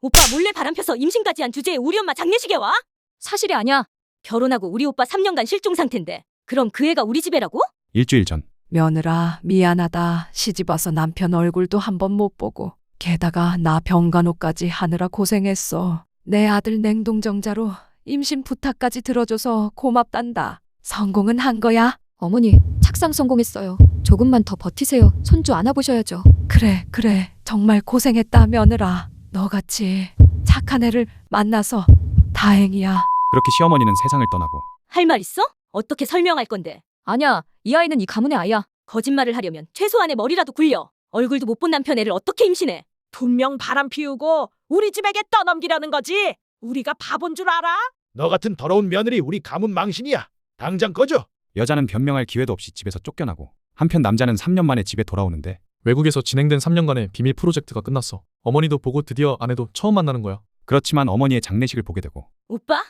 오빠 몰래 바람 펴서 임신까지 한 주제에 우리 엄마 장례식에 와? 사실이 아니야. 결혼하고 우리 오빠 3년간 실종 상태인데 그럼 그 애가 우리 집애라고? 일주일 전 며느라 미안하다. 시집 와서 남편 얼굴도 한 번 못 보고 게다가 나 병간호까지 하느라 고생했어. 내 아들 냉동정자로 임신 부탁까지 들어줘서 고맙단다. 성공은 한 거야? 어머니, 착상 성공했어요. 조금만 더 버티세요. 손주 안아보셔야죠. 그래 그래 정말 고생했다 며느라. 너같이 착한 애를 만나서 다행이야. 그렇게 시어머니는 세상을 떠나고 할 말 있어? 어떻게 설명할 건데? 아니야, 이 아이는 이 가문의 아이야. 거짓말을 하려면 최소한의 머리라도 굴려. 얼굴도 못 본 남편 애를 어떻게 임신해? 분명 바람 피우고 우리 집에게 떠넘기려는 거지. 우리가 바본 줄 알아? 너 같은 더러운 며느리 우리 가문 망신이야. 당장 꺼져. 여자는 변명할 기회도 없이 집에서 쫓겨나고 한편 남자는 3년 만에 집에 돌아오는데 외국에서 진행된 3년간의 비밀 프로젝트가 끝났어. 어머니도 보고 드디어 아내도 처음 만나는 거야. 그렇지만 어머니의 장례식을 보게 되고 오빠?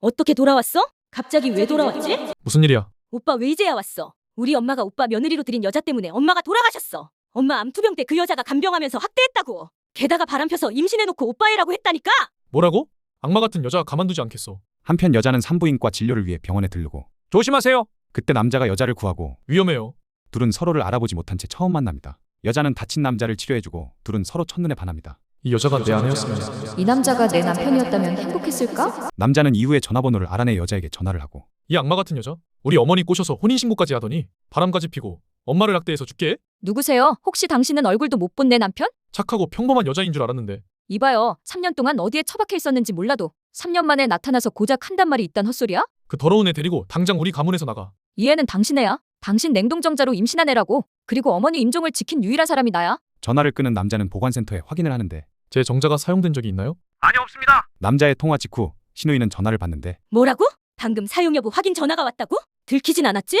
어떻게 돌아왔어? 갑자기 왜 돌아왔지? 무슨 일이야? 오빠 왜 이제야 왔어? 우리 엄마가 오빠 며느리로 들인 여자 때문에 엄마가 돌아가셨어. 엄마 암투병 때 그 여자가 간병하면서 학대했다고. 게다가 바람 펴서 임신해놓고 오빠 애라고 했다니까? 뭐라고? 악마 같은 여자 가만두지 않겠어. 한편 여자는 산부인과 진료를 위해 병원에 들르고 조심하세요. 그때 남자가 여자를 구하고 위험해요. 둘은 서로를 알아보지 못한 채 처음 만납니다. 여자는 다친 남자를 치료해주고 둘은 서로 첫눈에 반합니다. 이 여자가 내 아내였으면 이 남자가 내 남편이었다면 행복했을까? 남자는 이후에 전화번호를 알아내 여자에게 전화를 하고 이 악마 같은 여자 우리 어머니 꼬셔서 혼인신고까지 하더니 바람까지 피고 엄마를 학대해서 죽게? 누구세요? 혹시 당신은 얼굴도 못 본 내 남편? 착하고 평범한 여자인 줄 알았는데 이봐요. 3년 동안 어디에 처박혀 있었는지 몰라도 3년 만에 나타나서 고작 한단 말이 있단 헛소리야? 그 더러운 애 데리고 당장 우리 가문에서 나가. 이 애는 당신 애야. 당신 냉동정자로 임신한 애라고. 그리고 어머니 임종을 지킨 유일한 사람이 나야. 전화를 끊은 남자는 보관센터에 확인을 하는데 제 정자가 사용된 적이 있나요? 남자의 통화 직후 신우이는 전화를 받는데 뭐라고? 방금 사용 여부 확인 전화가 왔다고? 들키진 않았지?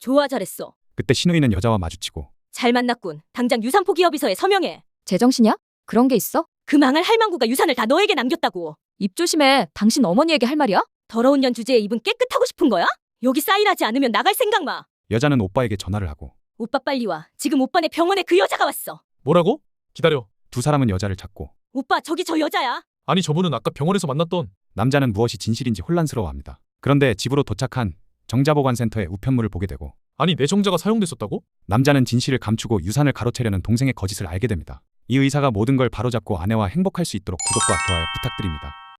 좋아 잘했어. 그때 신우이는 여자와 마주치고 잘 만났군. 당장 유산 포 기업이서에 서명해. 제정신이야? 그런 게 있어? 그 망할 할망구가 유산을 다 너에게 남겼다고. 입 조심해. 당신 어머니에게 할 말이야? 더러운 년 주제에 입은 깨끗하고 싶은 거야? 여기 사인하지 않으면 나갈 생각 마. 여자는 오빠에게 전화를 하고 오빠 빨리 와. 지금 오빠네 병원에 그 여자가 왔어. 뭐라고? 기다려. 두 사람은 여자를 찾고 오빠 저기 저 여자야. 아니 저분은 아까 병원에서 만났던 남자는 무엇이 진실인지 혼란스러워합니다. 그런데 집으로 도착한 정자보관센터의 우편물을 보게 되고 아니 내 정자가 사용됐었다고? 남자는 진실을 감추고 유산을 가로채려는 동생의 거짓을 알게 됩니다. 이 의사가 모든 걸 바로잡고 아내와 행복할 수 있도록 구독과 좋아요 부탁드립니다.